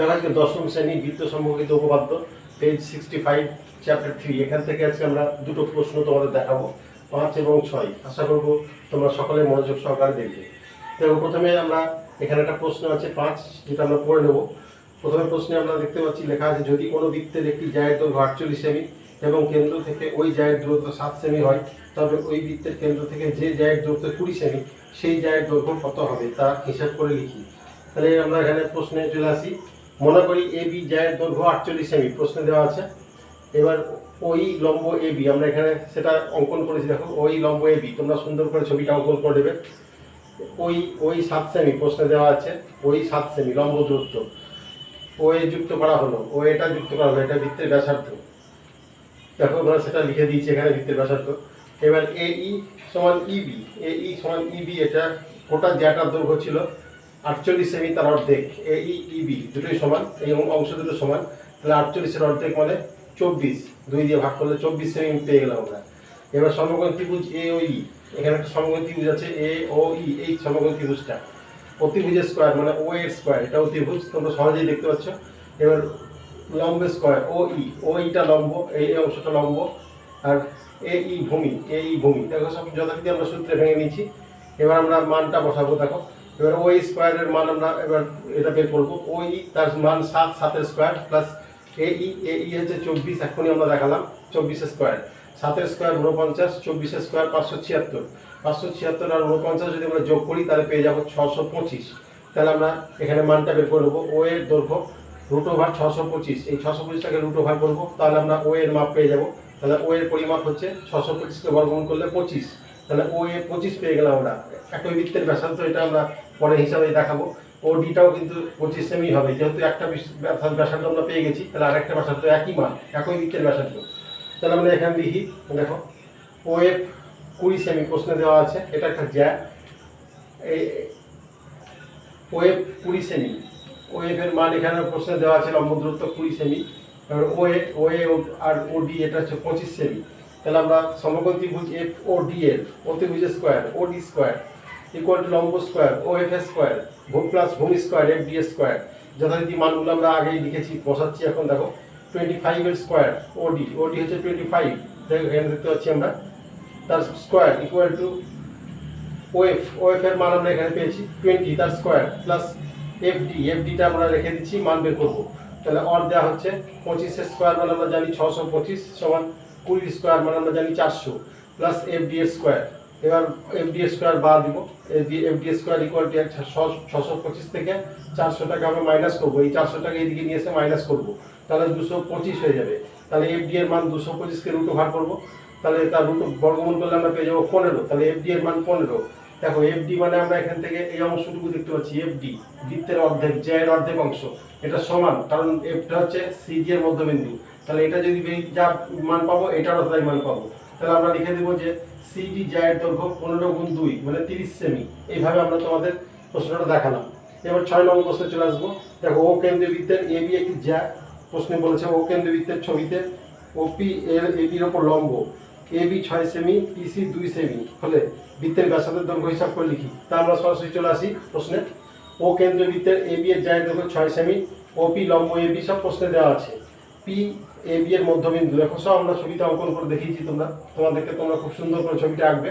যারা আজকে দশম শ্রেণি বৃত্ত সম্পর্কিত উপপাদ্য page sixty five chapter three এখান থেকে আজকে আমরা দুটো প্রশ্ন তোমাদের দেখাবো, পাঁচ এবং ছয়। আশা করব তোমরা সকলে মনোযোগ সহকারে দেখবে। তো প্রথমে আমরা, এখানে একটা প্রশ্ন আছে পাঁচ, যেটা আমরা পড়ে নেব। প্রথমে প্রশ্নে আমরা দেখতে পাচ্ছি, লেখা আছে, যদি কোনো বৃত্তের একটি জায়ের দৈর্ঘ্য আটচল্লিশ সেমি এবং কেন্দ্র থেকে ওই জায়ের দূরত্ব সাত সেমি হয়, তবে ওই বৃত্তের কেন্দ্র থেকে যে জায়ের দূরত্ব কুড়ি সেমি, সেই জায়ের দৈর্ঘ্য কত হবে? তা হিসাব করে লিখি। তাহলে আমরা এখানে প্রশ্নে চলে আসি। মনে করি এ বি জায়ের দৈর্ঘ্য আটচল্লিশ সেমি, প্রশ্নে দেওয়া আছে। এবার ওই লম্ব এ বি আমরা এখানে সেটা অঙ্কন করেছি, দেখো, ওই লম্ব এ বি তোমরা সুন্দর করে ছবিটা অঙ্কন করে দেবে ওই ওই সাত সেমি, প্রশ্নে দেওয়া আছে, ওই সাত সেমি, লম্ব দূরত্ব। ও এ যুক্ত করা হলো, ও এটা যুক্ত করা হলো, এটা বৃত্তের ব্যাসার্ধ। দেখো আমরা সেটা লিখে দিয়েছি এখানে বৃত্তের ব্যাসার্ধ। এবার এ ই সমান ইবি এ ই সমান ইবি এটা গোটা জ্যাটার দৈর্ঘ্য ছিল। আটচল্লিশ সেমি তার অর্ধেক, এ ইবি দুটোই সমান, এই অংশ দুটো সমান, তাহলে আটচল্লিশের অর্ধেক মানে চব্বিশ, দুই দিয়ে ভাগ করলে চব্বিশ সেমি পেয়ে গেলাম আমরা। এবার সমকোণ ত্রিভুজ এ ও ই, এখানে একটা সমকোণ ত্রিভুজ আছে, এ, ও, ই, এই সমকোণ ত্রিভুজটা। অতিভুজের স্কোয়ার মানে ও এর স্কোয়ার এটা অতিভুজ তোমরা সহজেই দেখতে পাচ্ছ। এবার লম্ব স্কোয়ার, ও, ই, ও, ইটা লম্ব, এই এই অংশটা লম্ব, আর এ, ই, ভূমি, এ, ই, ভূমি। দেখো সব যথারীতি আমরা সূত্রে ভেঙে নিয়েছি। এবার আমরা মানটা বসাবো, দেখো। এবার ওই স্কোয়ারের মান আমরা এবার এটা বের করব। ওই তার মান সাত, সাতের স্কোয়ার প্লাস এ ই এ ই হচ্ছে চব্বিশ এখনই আমরা দেখালাম চব্বিশের স্কোয়ার সাতের স্কোয়ার উনপঞ্চাশ চব্বিশের স্কোয়ার পাঁচশো ছিয়াত্তর। পাঁচশো ছিয়াত্তর আর উনপঞ্চাশ যদি আমরা যোগ করি, তাহলে পেয়ে যাব ছশো পঁচিশ। তাহলে আমরা এখানে মানটা বের করে নেব। ও এর দৈর্ঘ্য রুট ওভার ছশো পঁচিশ। এই ছশো পঁচিশটাকে রুট ওভার করব, তাহলে আমরা ও এর মাপ পেয়ে যাব। তাহলে ও এর পরিমাপ হচ্ছে ছশো পঁচিশকে বর্গমূল করলে পঁচিশ। তাহলে ও এ পঁচিশ পেয়ে গেলাম আমরা। একই বৃত্তের ব্যাসার্ধ, এটা আমরা পরে হিসাবে দেখাবো। ও ডিটাও কিন্তু পঁচিশ সেমি হবে। যেহেতু একটা ব্যাসার্ধ আমরা পেয়ে গেছি, তাহলে আরেকটা ব্যাসার্ধ একই মান, একই বৃত্তের ব্যাসার্ধ। তাহলে আমরা এখানে লিখি দেখো, ও এফ কুড়ি সেমি প্রশ্নে দেওয়া আছে। এটা একটা জ্যা এই ও ওয়েব কুড়ি সেমি ও এফ ওয়েবের মান এখানে প্রশ্নে দেওয়া আছে লম্ব দূরত্ব কুড়ি সেমি এবার ওয়ে ওয়ে আর ও ডি এটা হচ্ছে পঁচিশ সেমি তাহলে আমরা সমকোণ ত্রিভুজ এফ ও ডি এর অতিভুজ square O D square equal to লম্ব স্কোয়ার ও এফ স্কোয়ার ভূ প্লাস ভূমি স্কোয়ার এফ ডি স্কোয়ার যথারীতি মানগুলো আমরা আগেই লিখেছি, বসাচ্ছি এখন, দেখো। টোয়েন্টি ফাইভের স্কোয়ার ওডি ওডি হচ্ছে টোয়েন্টি ফাইভ দেখো, এখানে দেখতে পাচ্ছি আমরা। তার square equal to OF OF এর মান আমরা এখানে পেয়েছি টোয়েন্টি তার স্কোয়ার প্লাস এফডি এফডিটা আমরা রেখে দিচ্ছি, মান বের করব। তাহলে অর দেওয়া হচ্ছে পঁচিশের স্কোয়ার মানে আমরা জানি, ছশো পঁচিশ সমান কুড়ির স্কোয়ার মানে আমরা জানি চারশো প্লাস এফ ডি স্কোয়ার এবার এফ ডি স্কোয়ার বাদ দিব। F D square equal to ছশো পঁচিশ থেকে চারশো টাকা আমরা মাইনাস করব। এই চারশো টাকা এদিকে নিয়ে এসে মাইনাস করব। তাহলে দুশো পঁচিশ হয়ে যাবে। তাহলে এফ ডি এর মান দুশো পঁচিশকে রুটো ভাগ করব। তাহলে তার রুট বর্গমূল করলে আমরা পেয়ে যাব পনেরো। তাহলে এফ ডি এর মান পনেরো। দেখো এফডি মানে আমরা এখান থেকে এই অংশটুকু দেখতে পাচ্ছি এফডি বৃত্তের অর্ধেক জয়ের অর্ধেক অংশ। এটা সমান, কারণ এফটা হচ্ছে সিজি এর মধ্যবিন্দু। তাহলে এটা যদি যা মান পাবো, এটারও তাই মান পাবো। তাহলে আমরা লিখে দেবো যে সিডি জায়ের দৈর্ঘ্য পনেরো গুণ দুই মানে তিরিশ সেমি। এইভাবে আমরা তোমাদের প্রশ্নটা দেখালাম। এবার ছয় নম্বর প্রশ্নে চলে আসব। দেখো ও কেন্দ্রীয় বৃত্তের এ বি একটি জ্যা, প্রশ্নে বলেছে ও কেন্দ্রীয় বৃত্তের ছবিতে ওপি এর এবির ওপর লম্ব। এ বি ছয় সেমি পিসি দুই সেমি হলে বৃত্তের ব্যাসার্ধের দৈর্ঘ্য হিসাব করে লিখি। তা আমরা সরাসরি চলে আসি প্রশ্নে। ও কেন্দ্রীয় বৃত্তের এ এর জায়ের দৈর্ঘ্য ছয় সেমি ওপি লম্ব এ সব প্রশ্নে দেওয়া আছে। পি, এ বি এর মধ্যবিন্দু। দেখো, সব আমরা ছবিটা অঙ্কন করে দেখিয়েছি তোমরা। তোমাদেরকে তোমরা খুব সুন্দর করে ছবিটা আঁকবে।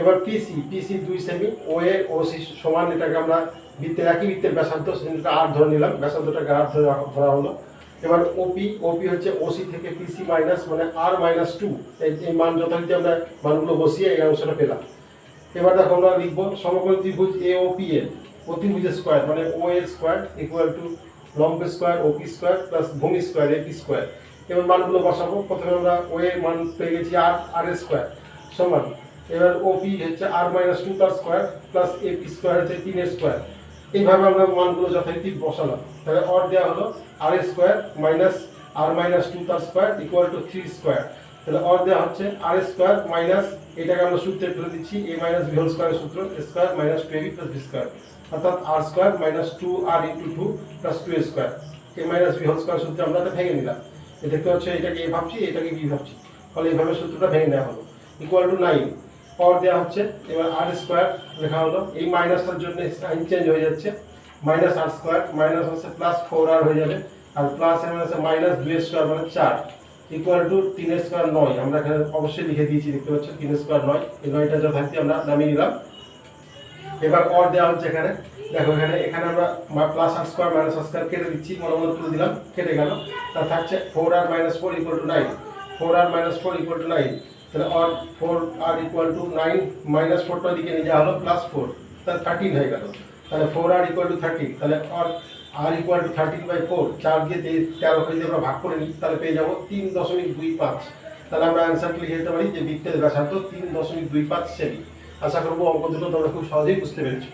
এবার পিসি পিসি দুই সেমি ও এ, ও সি সমান, এটাকে আমরা বৃত্তের একই বৃত্তের ব্যাসার্ধ, সেটা আর ধরে নিলাম। ব্যাসার্ধটাকে আর ধরে ধরা হলো। এবার ওপি ওপি হচ্ছে ওসি থেকে পিসি মাইনাস মানে আর মাইনাস টু এই মান যথারীতি আমরা মানগুলো বসিয়ে এই অংশটা পেলাম। এবার দেখো আমরা লিখব সমকোণ ত্রিভুজ এ ও পি এর অতিভুজের স্কোয়ার মানে O A square equal to লম্ব স্কোয়ার ওপি স্কোয়ার প্লাস ভূমি স্কোয়ার এপি স্কোয়ার এবার মানগুলো বসাবো, প্রথমে আমরা ও এর মান পেয়ে গেছি আর আর এর স্কোয়ার সমান। এবার ওপি হচ্ছে আর মাইনাস টু তার স্কোয়ার প্লাস এপি স্কোয়ার হচ্ছে তিন তিনের স্কোয়ার এইভাবে আমরা মানগুলো যথারীতি বসালাম। তাহলে অর দেওয়া হলো R square minus R minus two তার square equal to three square তাহলে অর দেওয়া হচ্ছে আর স্কোয়ার মাইনাস এটাকে আমরা সূত্রে তুলে দিচ্ছি এ মাইনাস বি হোল স্কোয়ারের সূত্র square minus two AB plus B square অর্থাৎ R square minus two R into two plus two square A minus B whole square সূত্রে আমরা ভেঙে নিলাম। এ দেখতে হচ্ছে এটাকে এ ভাবছি, এটাকে বি ভাবছি। ফলে এইভাবে সূত্রটা ভেঙে নেওয়া হলো। ইকুয়াল টু নাইন পাওয়ার দেওয়া হচ্ছে, এবার আর স্কোয়ার লেখা হলো। এই মাইনাসটার জন্য সাইন চেঞ্জ হয়ে যাচ্ছে। মাইনাস আর স্কোয়ার মাইনাস হচ্ছে প্লাস ফোর আর হয়ে যাবে। আর প্লাস এর মানে হচ্ছে মাইনাস দুই স্কোয়ার মানে চার। ইকুয়াল টু তিন স্কোয়ার নয়। আমরা এখানে অবশ্যই লিখে দিয়েছি, দেখতে পাচ্ছ তিন স্কোয়ার নয়। এই নয়টা যথার্থী আমরা নামিয়ে নিলাম। এবার অর দেওয়া হচ্ছে এখানে। দেখো এখানে এখানে আমরা plus R square minus R square কেটে দিচ্ছি মনে মনে তুলে দিলাম, কেটে গেল। তা থাকছে four R minus four equal to nine four R minus four equal to nine তাহলে or four R equal to nine minus ফোরটা দিকে নিয়ে যাওয়া হলো প্লাস ফোর তাহলে থার্টিন হয়ে গেল। তাহলে four R equal to thirteen তাহলে R equal to thirteen by four চার দিয়ে তে- তেরো করে যদি আমরা ভাগ করে নিই, তাহলে পেয়ে যাব তিন দশমিক দুই পাঁচ। তাহলে আমরা অ্যান্সারটা লিখে দিতে পারি যে বৃত্তের ব্যাসার্ধ, তিন দশমিক দুই পাঁচ সেমি। আশা করব অঙ্ক দুটো তোমরা খুব সহজেই বুঝতে পেরেছ।